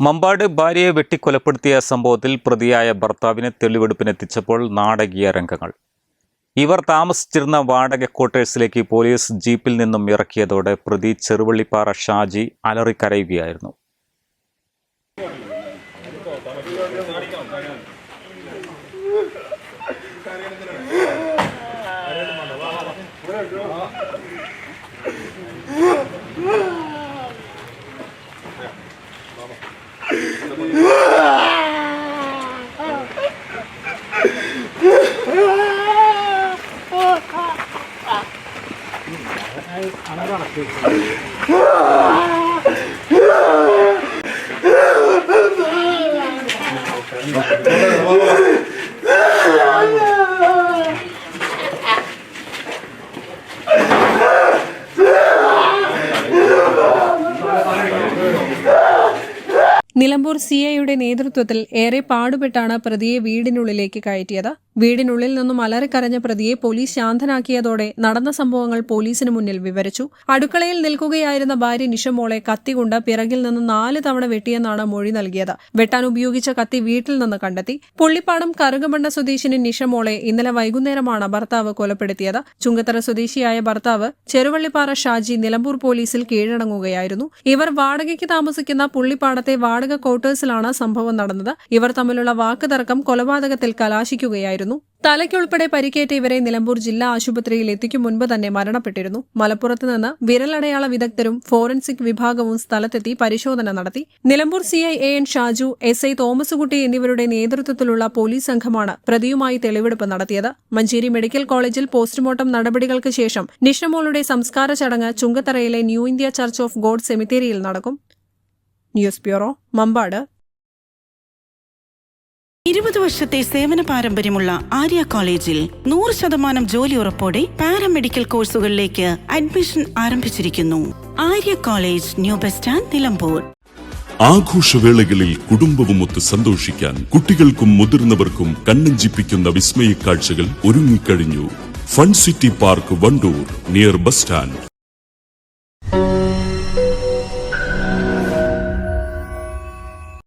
Mambad ഭാര്യയെ വെട്ടിക്കൊലപ്പെടുത്തിയ സംഭവത്തിൽ പ്രതിയായ ഭർത്താവിനെ തെളിവെടുപ്പിനെത്തിച്ചപ്പോൾ നാടകീയ രംഗങ്ങൾ. ഇവർ താമസിച്ചിരുന്ന വാടക ക്വാർട്ടേഴ്സിലേക്ക് പോലീസ് ജീപ്പിൽ നിന്നും ഇറക്കിയതോടെ പ്രതി ചെറുവള്ളിപ്പാറ ഷാജി അലറിക്കരയുകയായിരുന്നു. 안 നിലമ്പൂർ സി ഐയുടെ നേതൃത്വത്തിൽ ഏറെ പാടുപെട്ടാണ് പ്രതിയെ വീടിനുള്ളിലേക്ക് കയറ്റിയത്. വീടിനുള്ളിൽ നിന്നും അലറിക്കരഞ്ഞ പ്രതിയെ പോലീസ് ശാന്തനാക്കിയതോടെ നടന്ന സംഭവങ്ങൾ പോലീസിന് മുന്നിൽ വിവരിച്ചു. അടുക്കളയിൽ നിൽക്കുകയായിരുന്ന ഭാര്യ നിഷമോളെ കത്തികൊണ്ട് പിറകിൽ നിന്ന് നാല് തവണ വെട്ടിയെന്നാണ് മൊഴി നൽകിയത്. വെട്ടാൻ ഉപയോഗിച്ച കത്തി വീട്ടിൽ നിന്ന് കണ്ടെത്തി. പുള്ളിപ്പാടം കറുകമണ്ണ സ്വദേശിനി നിഷമോളെ ഇന്നലെ വൈകുന്നേരമാണ് ഭർത്താവ് കൊലപ്പെടുത്തിയത്. ചുങ്കത്തറ സ്വദേശിയായ ഭർത്താവ് ചെറുവള്ളിപ്പാറ ഷാജി നിലമ്പൂർ പോലീസിൽ കീഴടങ്ങുകയായിരുന്നു. ഇവർ വാടകയ്ക്ക് താമസിക്കുന്ന പുള്ളിപ്പാടത്തെ വാടക ക്വാർട്ടേഴ്സിലാണ് സംഭവം നടന്നത്. ഇവർ തമ്മിലുള്ള വാക്കുതർക്കം കൊലപാതകത്തിൽ കലാശിക്കുകയായിരുന്നു. തലയ്ക്കുൾപ്പെടെ പരിക്കേറ്റ ഇവരെ നിലമ്പൂർ ജില്ലാ ആശുപത്രിയിൽ എത്തിക്കും മുൻപ് തന്നെ മരണപ്പെട്ടിരുന്നു. മലപ്പുറത്ത് നിന്ന് വിരലടയാള വിദഗ്ധരും ഫോറൻസിക് വിഭാഗവും സ്ഥലത്തെത്തി പരിശോധന നടത്തി. Nilambur CI A N Shaju S I Thomaskutty എന്നിവരുടെ നേതൃത്വത്തിലുള്ള പോലീസ് സംഘമാണ് പ്രതിയുമായി തെളിവെടുപ്പ് നടത്തിയത്. മഞ്ചേരി മെഡിക്കൽ കോളേജിൽ പോസ്റ്റ്മോർട്ടം നടപടികൾക്ക് ശേഷം നിഷമോളുടെ സംസ്കാര ചടങ്ങ് ചുങ്കത്തറയിലെ New India church of God സെമിത്തേരിയിൽ നടക്കും. News bureau Mambad. ഇരുപത് വർഷത്തെ സേവന പാരമ്പര്യമുള്ള ആര്യ കോളേജിൽ നൂറ് ശതമാനം ജോലി ഉറപ്പോടെ പാരാമെഡിക്കൽ കോഴ്സുകളിലേക്ക് അഡ്മിഷൻ ആരംഭിച്ചിരിക്കുന്നു. Arya college new bus stand Nilambur. ആഘോഷവേളകളിൽ കുടുംബവുമൊത്ത് സന്തോഷിക്കാൻ കുട്ടികൾക്കും മുതിർന്നവർക്കും കണ്ണഞ്ചിപ്പിക്കുന്ന വിസ്മയ കാഴ്ചകൾ ഒരുങ്ങിക്കഴിഞ്ഞു. Fun city park Vandoor near bus stand.